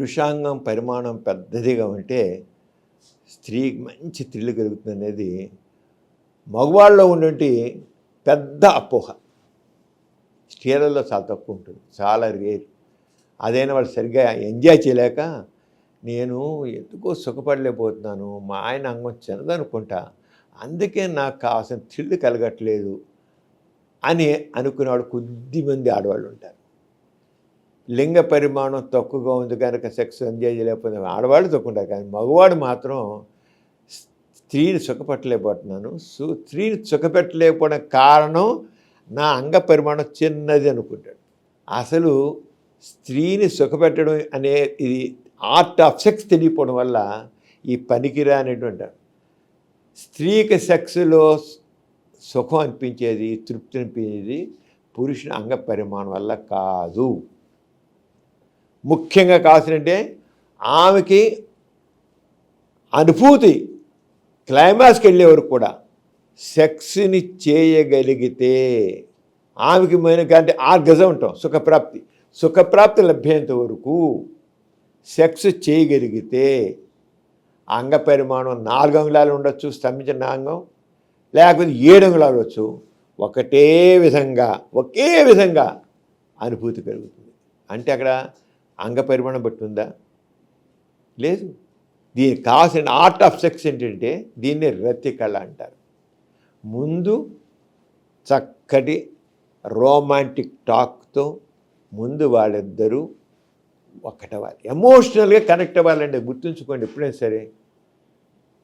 పురుషాంగం పరిమాణం పెద్దదిగా ఉంటే స్త్రీకి మంచి థ్రిల్ కలుగుతుంది అనేది మగవాళ్ళలో ఉండే పెద్ద అపోహ. స్త్రీలలో చాలా తక్కువ ఉంటుంది చాలా రేర్. అదైనా వాళ్ళు సరిగ్గా ఎంజాయ్ చేయలేక నేను ఎందుకో సుఖపడలేకపోతున్నాను మా ఆయన అంగం చిన్నదనుకుంటా అందుకే నాకు కావాల్సిన థ్రిల్ కలగట్లేదు అని అనుకునేవాడు కొద్దిమంది ఆడవాళ్ళు ఉంటారు. లింగ పరిమాణం తక్కువగా ఉంది కనుక సెక్స్ ఎంజాయ్ చేయలేకపోతే ఆడవాళ్ళు తక్కువ కానీ మగవాడు మాత్రం స్త్రీని సుఖపెట్టలేకపోతున్నాను. సో స్త్రీని సుఖపెట్టలేకపోవడం కారణం నా అంగ పరిమాణం చిన్నది అనుకుంటాడు. అసలు స్త్రీని సుఖపెట్టడం అనే ఇది ఆర్ట్ ఆఫ్ సెక్స్ తెలియకపోవడం వల్ల ఈ పనికిరా అనేటువంటి స్త్రీకి సెక్స్లో సుఖం అనిపించేది తృప్తి అనిపించేది పురుషుని అంగ పరిమాణం వల్ల కాదు. ముఖ్యంగా కావాల్సినంటే ఆమెకి అనుభూతి క్లైమాక్స్కి వెళ్ళే వరకు కూడా. సెక్స్ని చేయగలిగితే ఆమెకి మెయిన్ ఆర్గజం ఉంటాం సుఖప్రాప్తి. సుఖప్రాప్తి లభ్యేంత వరకు సెక్స్ చేయగలిగితే అంగ పరిమాణం నాలుగు అంగుళాలు ఉండొచ్చు స్తంభించిన అంగం లేకపోతే ఏడు అంగుళాలు ఉండొచ్చు. ఒకటే విధంగా ఒకే విధంగా అనుభూతి కలుగుతుంది. అంటే అక్కడ అంగ పరిమాణం బట్టి ఉందా లేదు. దీనికి కావాల్సిన ఆర్ట్ ఆఫ్ సెక్స్ ఏంటంటే దీన్ని రతి కళ అంటారు. ముందు చక్కటి రోమాంటిక్ టాక్తో ముందు వాళ్ళిద్దరూ ఒకటవాలి ఎమోషనల్గా కనెక్ట్ అవ్వాలండి గుర్తుంచుకోండి ఎప్పుడైనా సరే.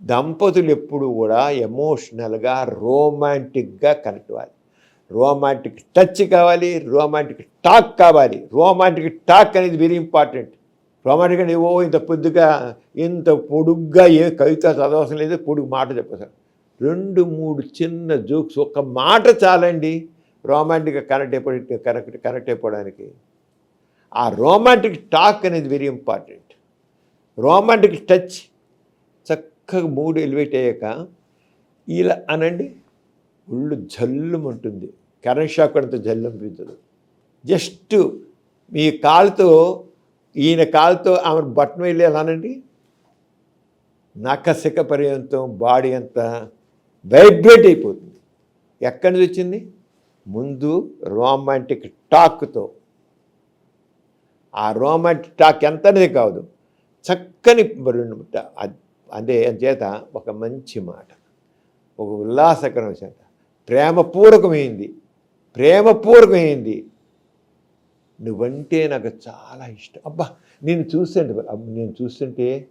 దంపతులు ఎప్పుడు కూడా ఎమోషనల్గా రోమాంటిక్గా కనెక్ట్ అవ్వాలి. రోమాంటిక్ టచ్ కావాలి రోమాంటిక్ టాక్ కావాలి. రోమాంటిక్ టాక్ అనేది వెరీ ఇంపార్టెంట్ రోమాంటిక్ అంటే ఓ ఇంత పొద్దుగా ఇంత పొడుగ్గా ఏ కవిత చదవసం లేదు పొడుగు మాట చెప్పేసారు రెండు మూడు చిన్న జోక్స్ ఒక మాట చాలండి రోమాంటిక్గా కనెక్ట్ అయిపోయి కనెక్ట్ కనెక్ట్ అయిపోవడానికి. ఆ రోమాంటిక్ టాక్ అనేది వెరీ ఇంపార్టెంట్ రోమాంటిక్ టచ్ చక్కగా మూడు ఎలివేట్ అయ్యాక ఇలా అనండి. ఒళ్ళు జల్లుమంటుంది. కరెంట్ షాక్ అంత జల్లు అనిపించదు జస్ట్ మీ కాలుతో ఈయన కాలుతో ఆమె బట్టను వెళ్ళి ఎలానండి? నకసిక పర్యంతం బాడీ అంతా వైబ్రేట్ అయిపోతుంది. ఎక్కడి నుంచి వచ్చింది? ముందు రోమాంటిక్ టాక్తో. ఆ రోమాంటిక్ టాక్ ఎంత అనేది కాదు చక్కని రెండు అదే చేత ఒక మంచి మాట ఒక ఉల్లాసకరం చేత ప్రేమపూర్వకమైంది ప్రేమపూర్వకమైంది నువ్వంటే నాకు చాలా ఇష్టం. అబ్బా నేను చూస్తుంటే అబ్బ- నేను చూస్తుంటే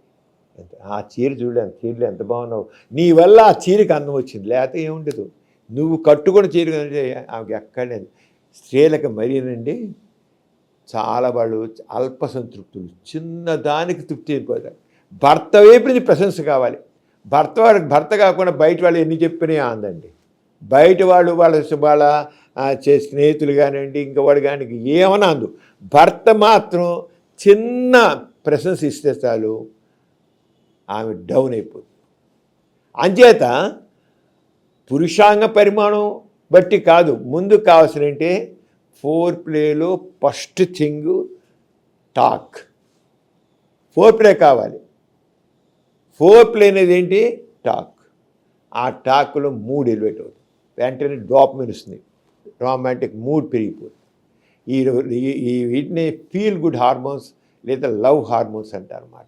ఆ చీర చూడలేను చీరలు ఎంత బాగున్నావు. నీ వల్ల ఆ చీరకి అందం వచ్చింది. లేకపోతే ఏముండదు. నువ్వు కట్టుకున్న చీర అంటే ఆమెకి ఎక్కడలేదు స్త్రీలకు మరీనండి చాలా వాళ్ళు అల్ప సంతృప్తులు. చిన్నదానికి తృప్తి అయిపోతారు. భర్త వైపు ప్రశంస కావాలి. భర్త వాడికి భర్త కాకుండా బయట వాళ్ళు ఎన్ని చెప్పినా అందండి బయట వాళ్ళు వాళ్ళ వాళ్ళ చే స్నేహితులు కానివ్వండి ఇంకా వాడు కానీ ఏమన్నా అందు. భర్త మాత్రం చిన్న ప్రశంస ఇస్తే చాలు ఆమె డౌన్ అయిపోతుంది అంచేత పురుషాంగ పరిమాణం బట్టి కాదు ముందు కావాల్సిన అంటే ఫోర్ ప్లేలో first thing talk. Foreplay కావాలి. ఫోర్ ప్లే అనేది ఏంటి? టాక్. ఆ టాక్లో మూడు ఎలివేట్ అవుతుంది వెంటనే డ్రాప్మిన్ వస్తుంది రొమాంటిక్ మూడ్ పెరిగిపోతుంది. ఈ ఈ- ఈ వీటిని ఫీల్ గుడ్ హార్మోన్స్ లేదా లవ్ హార్మోన్స్ అంటారన్నమాట.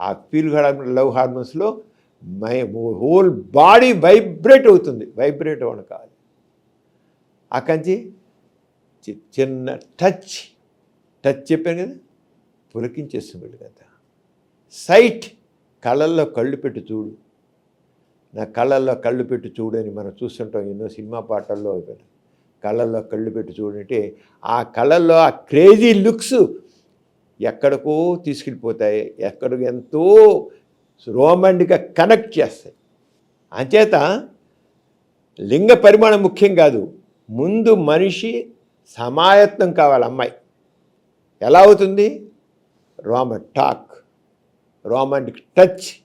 ఆ ఫీల్ గుడ్ లవ్ హార్మోన్స్లో మై హోల్ బాడీ వైబ్రేట్ అవుతుంది. వైబ్రేట్ అవ్వడం కావాలి అక్కడి చి- చిన్న టచ్ టచ్ చెప్పాను కదా? పులకించేస్తుంది కదా సైట్ కళ్ళల్లో కళ్ళు పెట్టి చూడు. నా కళ్ళల్లో కళ్ళు పెట్టి చూడని మనం చూస్తుంటాం ఎన్నో సినిమా పాటల్లో కళ్ళల్లో కళ్ళు పెట్టి చూడంటే ఆ కళ్ళల్లో ఆ క్రేజీ లుక్స్ ఎక్కడికో తీసుకెళ్ళిపోతాయి ఎక్కడికి ఎంతో రోమాంటిక్గా కనెక్ట్ చేస్తాయి. అంచేత లింగ పరిమాణం ముఖ్యం కాదు ముందు మనిషి సమాయత్నం కావాలి అమ్మాయి. ఎలా అవుతుంది? రోమ talk romantic touch.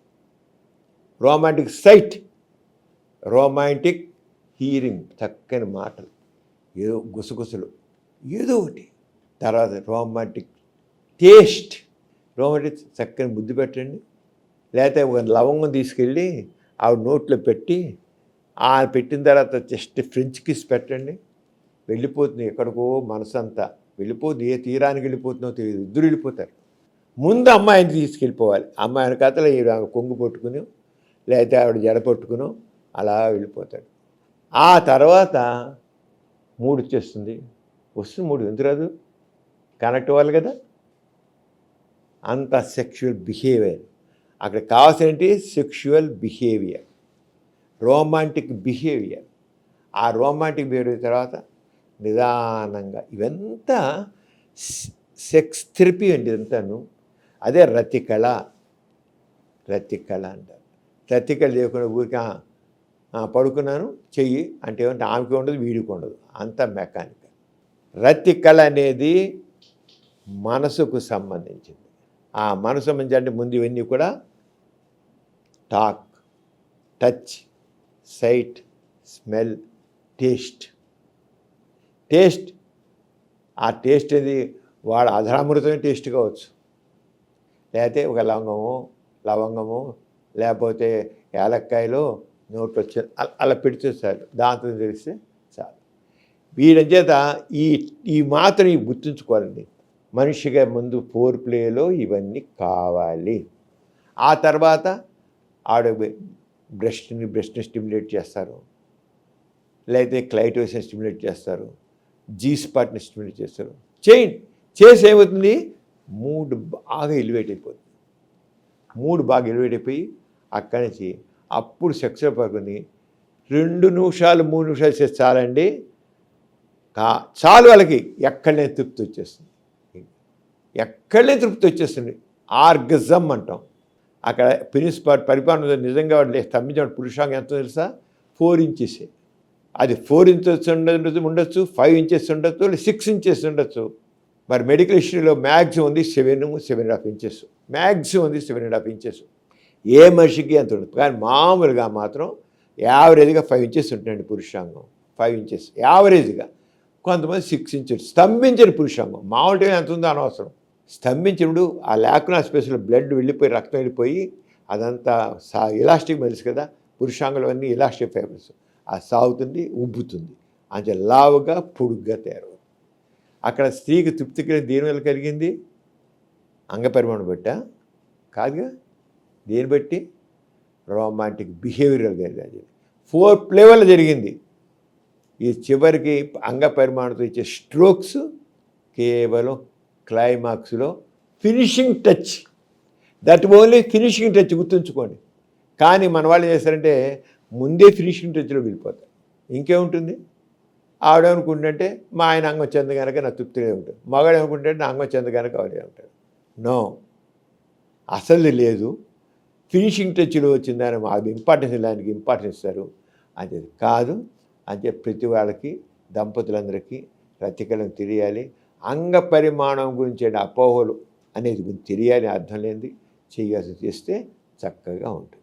Romantic sight romantic hearing చక్కని మాటలు. ఏదో గుసగుసలు. ఏదో ఒకటి. తర్వాత రోమాంటిక్ టేస్ట్ రోమాంటిక్ చక్కని ముద్దు పెట్టండి. లేకపోతే ఒక లవంగం తీసుకెళ్ళి ఆవిడ నోట్లో పెట్టి ఆ పెట్టిన తర్వాత జస్ట్ ఫ్రెంచ్ కిస్ పెట్టండి. వెళ్ళిపోతుంది ఎక్కడికో మనసు అంతా వెళ్ళిపోతుంది ఏ తీరానికి వెళ్ళిపోతుందో తెలియదు. ఇద్దరు వెళ్ళిపోతారు. ముందు అమ్మాయిని తీసుకెళ్ళిపోవాలి. అమ్మాయిని కథలో ఈ కొంగు పట్టుకుని లేకపోతే ఆవిడ జడపట్టుకునో అలా వెళ్ళిపోతాడు. ఆ తర్వాత మూడు వచ్చేస్తుంది. వస్తుంది మూడు ఎందుకు రాదు? కనెక్ట్ అవ్వాలి కదా. అంత సెక్షువల్ బిహేవియర్ అక్కడ కావాల్సినటి సెక్షువల్ బిహేవియర్ రోమాంటిక్ బిహేవియర్ ఆ రోమాంటిక్ బిహేవియర్ తర్వాత నిదానంగా ఇవంతా సెక్స్ థెరపీ అండి ఇదంతాను. అదే రతికళ. రతికళ అంటారు. రతికళ లేకుండా ఊరికే పడుకున్నాను చెయ్యి అంటే ఏమంటే ఆమెకి ఉండదు వీడికి ఉండదు. అంత మెకానికల్ రతికళ అనేది మనసుకు సంబంధించింది. ఆ మనసు సంబంధించి అంటే ముందు ఇవన్నీ కూడా talk touch sight smell taste. Taste ఆ టేస్ట్ అనేది వాడు అధరామృతమే టేస్ట్ కావచ్చు. లేకపోతే ఒక లవంగము లవంగము లేకపోతే యాలక్కాయలో నోట్లో వచ్చి అలా పెడితే చాలు. దాంతో తెలిస్తే చాలు. వీడి చేత ఈ ఈ మాత్రం గుర్తుంచుకోవాలండి. మనిషిగా ముందు ఫోర్ ప్లేలో ఇవన్నీ కావాలి. ఆ తర్వాత ఆడ బ్రెస్ట్ని బ్రెస్ట్ని స్టిమ్యులేట్ చేస్తారు. లేకపోతే క్లైటోస్ని స్టిమ్యులేట్ చేస్తారు. జీ స్పాట్ని స్టిమ్యులేట్ చేస్తారు. చేయండి చేసి ఏమవుతుంది? మూడు బాగా ఎలివేట్ అయిపోతుంది. మూడు బాగా ఎలివేట్ అయిపోయి అక్కడి నుంచి అప్పుడు సెక్స్ పడుకుని రెండు నిమిషాలు మూడు నిమిషాలు చేస్తే చాలండి. కా చాలు వాళ్ళకి. ఎక్కడనే తృప్తి వచ్చేస్తుంది. ఎక్కడనే తృప్తి వచ్చేస్తుంది. ఆర్గజం అంటాం. అక్కడ ప్రిన్సిపాల్ పరిపాలన నిజంగా వాడు స్తంభించాడు పురుషాంగం ఎంత తెలుసా? Four inches. అది ఫోర్ ఇంచెస్ ఉండదు ఉండొచ్చు ఫైవ్ ఇంచెస్ ఉండొచ్చు లేదా సిక్స్ ఇంచెస్ ఉండొచ్చు. మరి మెడికల్ హిస్టరీలో మ్యాక్సిమం ఉంది seven seven and half inches. Maximum ఉంది సెవెన్ అండ్ హాఫ్ ఇంచెస్. ఏ మనిషికి అంత ఉండదు. కానీ మామూలుగా మాత్రం యావరేజ్గా ఫైవ్ ఇంచెస్ ఉంటుందండి పురుషాంగం. Five inches. యావరేజ్గా. కొంతమంది సిక్స్ ఇంచెస్ స్తంభించిన పురుషాంగం. మామూలుగా ఎంత ఉందో అనవసరం. స్తంభించినప్పుడు ఆ లేకున్నా స్పేస్లో బ్లడ్ వెళ్ళిపోయి రక్తం వెళ్ళిపోయి అదంతా సా ఇలాస్టిక్ మెల్స్ కదా పురుషాంగం అన్నీ ఇలాస్టిక్ ఫైబర్స్. ఆ సాగుతుంది ఉబ్బుతుంది. అంటే లావుగా పొడుగ్గా తయారవుతుంది. అక్కడ స్త్రీకి తృప్తికి దీనివల్ల వల్ల కలిగింది? అంగపరిమాణం బట్ట. కాదుగా? దేని బట్టి? రొమాంటిక్ బిహేవియరల్ జరిగింది. ఫోర్ ప్లే జరిగింది. ఈ చివరికి అంగ పరిమాణంతో ఇచ్చే స్ట్రోక్స్ కేవలం క్లైమాక్స్లో finishing touch that only finishing touch గుర్తుంచుకోండి. కానీ మన వాళ్ళు చేస్తారంటే ముందే ఫినిషింగ్ టచ్లో వెళ్ళిపోతారు. ఇంకేముంటుంది? ఆవిడేమనుకుంటుంటే మా ఆయన అంగం చెంద కనుక నా తృప్తిగా ఉంటుంది మగాడు ఏమనుకుంటే నా అంగం చెంద కనుక ఆవిడే ఉంటాడు. నో అసలు లేదు. ఫినిషింగ్ టచ్లో వచ్చిందని అది ఇంపార్టెన్స్ దానికి ఇంపార్టెన్స్ ఇస్తారు అది కాదు అంటే ప్రతి వాళ్ళకి దంపతులందరికీ రతికలం తెలియాలి. అంగ పరిమాణం గురించి అపోహలు అనేది గురించి తెలియాలి అర్థం లేనిది చేయాల్సి చేస్తే చక్కగా ఉంటుంది.